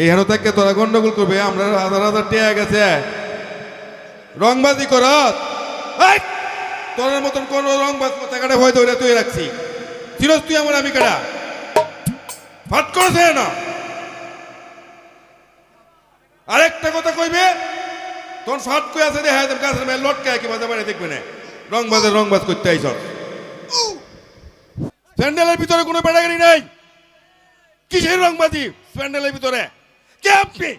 এই হেন থেকে তোরা গন্ডগোল করবে, আমরা হাজার হাজার টেয়া গেছে। রংবাজি করত। তোর মতন কোন রংবাজ টাকাটা ভয় ধরে তুই রাখছি। চিরস তুই আমার আমি কাটা ফাট করেছে না? আরেকটা কথা কইবে, তোর ফাট কই আছে দেখা যাবে গাছের মেয়ে লটকে কি বাজে বাড়ি দেখবে না। রংবাজের রংবাজ করতে আইস স্যান্ডেলের ভিতরে কোনো বেড়াগাড়ি নাই। কিসের রংবাজি? স্যান্ডেলের ভিতরে। কে আপনি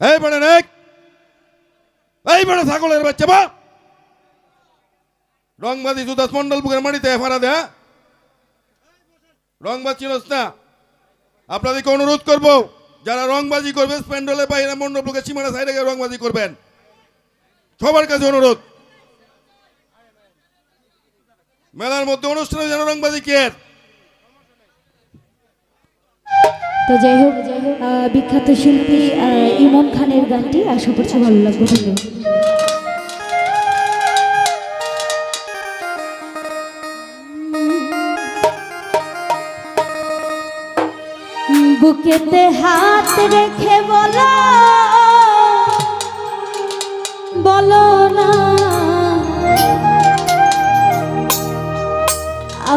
এই বড় নেক। এই বড় ছাগলের বাচ্চা বা রংবাজি সুদাস মন্ডল বুকের মাটিতে ফাড়া দেয়া রংবাজ চিনস না। আপনাদেরকে অনুরোধ করব, যারা রংবাজি করবে প্যান্ডেলের বাইরে মণ্ডপকে সীমানা সাইডে রংবাজি করবেন। সবার কাছে অনুরোধ। মেলার মধ্যে অনুষ্ঠানে যেন রংবাজি কে তো যাই হোক বিখ্যাত শিল্পী ইমন খানের গানটি আশা করছি ভালো লাগবে বুকেতে হাত রেখে বলো বলো না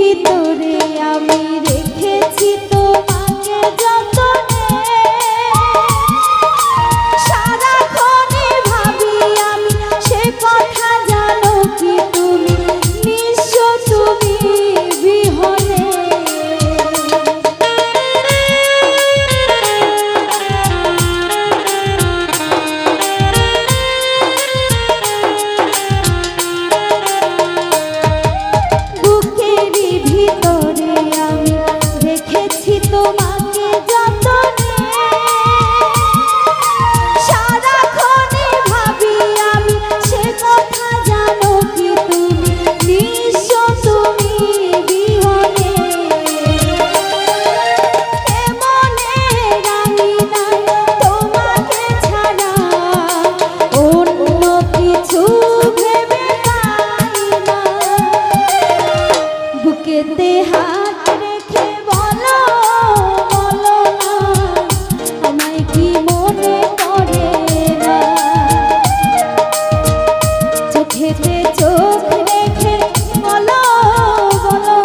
ভিতরে আমি